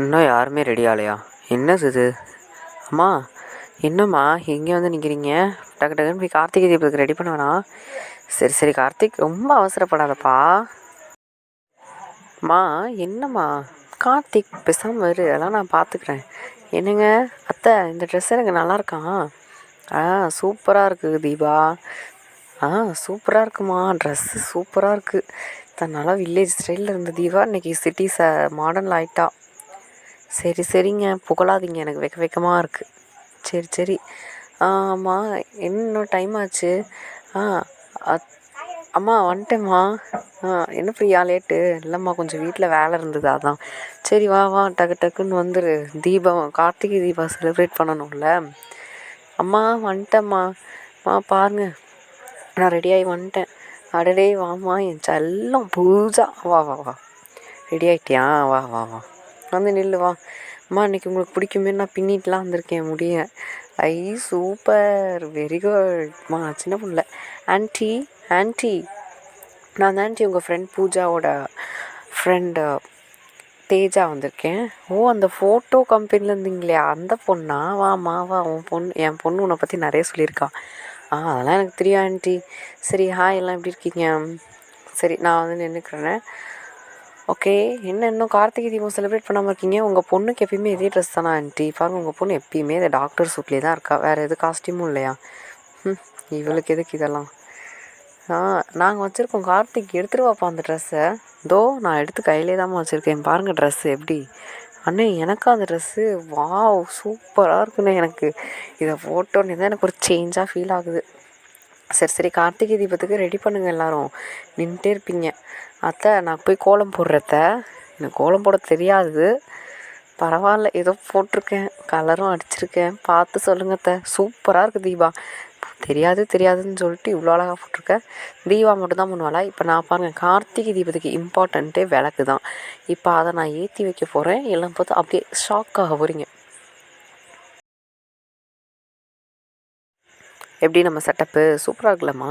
இன்னும் யாருமே ரெடி ஆகலையா? என்ன இது அம்மா என்னம்மா எங்கே வந்து நிற்கிறீங்க டக்கு டக்குன்னு போய் கார்த்திகை தீபத்துக்கு ரெடி பண்ண வேணாம் சரி சரி கார்த்திக் ரொம்ப அவசரப்படாதப்பா. அம்மா என்னம்மா? கார்த்திக் பேசாமல் வரு அதெல்லாம் நான் பார்த்துக்கிறேன் என்னங்க? அத்தை இந்த ட்ரெஸ் எனக்கு நல்லாயிருக்கா ஆ சூப்பராக இருக்குது தீபா. ஆ சூப்பராக இருக்குமா? ட்ரெஸ்ஸு சூப்பராக இருக்குது தன்னால் வில்லேஜ் ஸ்டைலில் இருந்த தீபா இன்றைக்கி சிட்டி ச மாடர்னில் ஆயிட்டா. சரி சரிங்க. புகழாதீங்க. எனக்கு வெக்க வெக்கமாக இருக்குது சரி சரி. ஆமாம் இன்னும் டைம் ஆச்சு? ஆ அம்மா வந்துட்டேம்மா. ஆ என்ன ஃப்ரீயா லேட்டு இல்லைம்மா கொஞ்சம் வீட்டில் வேலை இருந்தது அதான். சரி வா வா. டக்கு டக்குன்னு வந்துரு. தீபம் கார்த்திகை தீபம் செலிப்ரேட் பண்ணணும்ல. அம்மா வந்துட்டேம்மா. அம்மா பாருங்க. நான் ரெடியாகி வந்துட்டேன். அடடே வாம்மா. என் செல்லம் பூஜா வா வா வா. ரெடி ஆகிட்டியா வா வா வா. வந்து நில்லு வா. அம்மா இன்னைக்கு உங்களுக்கு பிடிக்குமே நான் பின்னிட்டுலாம் வந்திருக்கேன் முடிய. ஐ சூப்பர். வெரி குட்மா சின்ன பொண்ணில். ஆன்ட்டி ஆன்ட்டி நான் தான் ஆன்ட்டி உங்கள் ஃப்ரெண்ட் பூஜாவோட ஃப்ரெண்டு தேஜா வந்திருக்கேன். ஓ அந்த ஃபோட்டோ கம்பெனியில் இருந்தீங்களே அந்த பொண்ணா? வாம்மா வா. உன் பொண்ணு என் பொண்ணு உன்னை பற்றி நிறைய சொல்லியிருக்கா. ஆ அதெல்லாம் எனக்கு தெரியும் ஆன்ட்டி சரி ஹாய் எல்லாம் எப்படி இருக்கீங்க? சரி நான் வந்து நின்றுக்கிறேன் ஓகே என்ன இன்னும் கார்த்திகை தீபம் செலிப்ரேட் பண்ணாமல் இருக்கீங்க? உங்கள் பொண்ணுக்கு எப்பயுமே இதே ட்ரெஸ் தானா ஆன்ட்டி பாருங்க உங்கள் பொண்ணு எப்பயுமே இந்த டாக்டர் சூட்லேயே தான் இருக்கா. வேறு எது காஸ்டியூமும் இல்லையா? ம் இவளுக்கு எதுக்கு இதெல்லாம்? ஆ நாங்கள் வச்சுருக்கோம். கார்த்திக் எடுத்துகிட்டு வாப்பா அந்த ட்ரெஸ்ஸை தோ நான் எடுத்து கையிலே தான் வச்சுருக்கேன். பாருங்கள் ட்ரெஸ்ஸு எப்படி? அண்ணே எனக்கும் அந்த ட்ரெஸ்ஸு வாவ் சூப்பராக இருக்குண்ணே எனக்கு. இதை போட்டோன்னே தான் எனக்கு ஒரு சேஞ்சாக ஃபீல் ஆகுது. சரி சரி கார்த்திகை தீபத்துக்கு ரெடி பண்ணுங்கள் எல்லாரும். நின்றுட்டே இருப்பீங்க. அத்தை நான் போய் கோலம் போடுறத எனக்கு கோலம் போட தெரியாது. பரவாயில்ல ஏதோ போட்டிருக்கேன். கலரும் அடிச்சிருக்கேன். பார்த்து சொல்லுங்க அத்தை. சூப்பராக இருக்குது தீபா. தெரியாது தெரியாதுன்னு சொல்லிட்டு இவ்வளோ அழகாக போட்டிருக்கேன் தீபா மட்டும்தான் பண்ணுவாளா? இப்போ நான் பாருங்கள் கார்த்திகை தீபத்துக்கு இம்பார்ட்டண்ட்டே விளக்கு தான் இப்போ அதை நான் ஏற்றி வைக்க போகிறேன் எல்லாம் பார்த்து அப்படியே ஷாக் ஆக போகிறீங்க எப்படி நம்ம செட்டப்பு சூப்பராக இருக்குல்லம்மா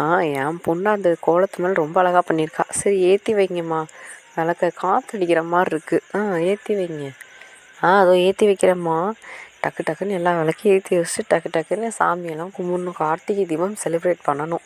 ஆ என் பொண்ணு அந்த கோலத்து மேலே ரொம்ப அழகாக பண்ணியிருக்கா சரி ஏற்றி வைங்கம்மா. விளக்க காற்றடிக்கிற மாதிரி இருக்குது ஆ ஏற்றி வைங்க. ஆ அதோ ஏற்றி வைக்கிறேம்மா. டக்கு டக்குன்னு எல்லா விளக்கையும் ஏற்றி வச்சுட்டு டக்கு டக்குன்னு சாமியெல்லாம் கும்பிடணும். கார்த்திகை தீபம் செலிப்ரேட் பண்ணணும்.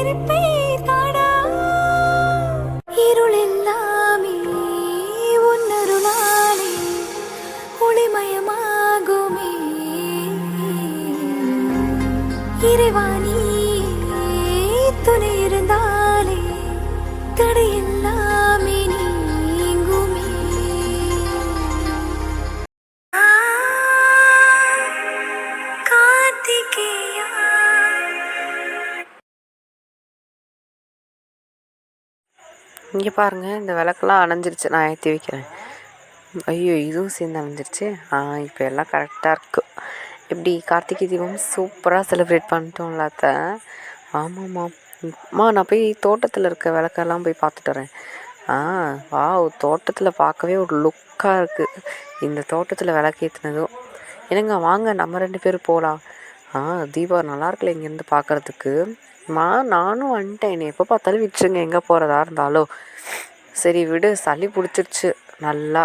என் சிரிப்பை தாடா இருளெல்லாமே உன்னருளாலே ஒளிமயமாகுமே இறைவாணி துணை இருந்தாலே தடையெல்லாமே இங்கே பாருங்கள் இந்த விளக்கெல்லாம் அணைஞ்சிருச்சு. நான் ஏற்றி வைக்கிறேன். ஐயோ இதுவும் சேர்ந்து அணைஞ்சிருச்சு. ஆ இப்போ எல்லாம் கரெக்டாக இருக்குது எப்படி கார்த்திகை தீபம் சூப்பராக செலிப்ரேட் பண்ணிட்டோம்ல அத்தை. ஆமாம்மா. அம்மா நான் போய் தோட்டத்தில் இருக்க விளக்கெல்லாம் போய் பார்த்துட்டு வரேன். ஆ வா தோட்டத்தில் பார்க்கவே ஒரு லுக்காக இருக்குது இந்த தோட்டத்தில் விளக்கேற்றினதும் என்னங்க வாங்க நம்ம ரெண்டு பேரும் போகலாம் ஆ தீபா நல்லா இருக்குல்ல இங்கேருந்து பார்க்குறதுக்கு? மா நானும் வந்துட்டேன். என்னை எப்போ பார்த்தாலும் விட்டுருங்க எங்கே போகிறதா இருந்தாலும் சரி விடு. சளி பிடிச்சிருச்சு. நல்லா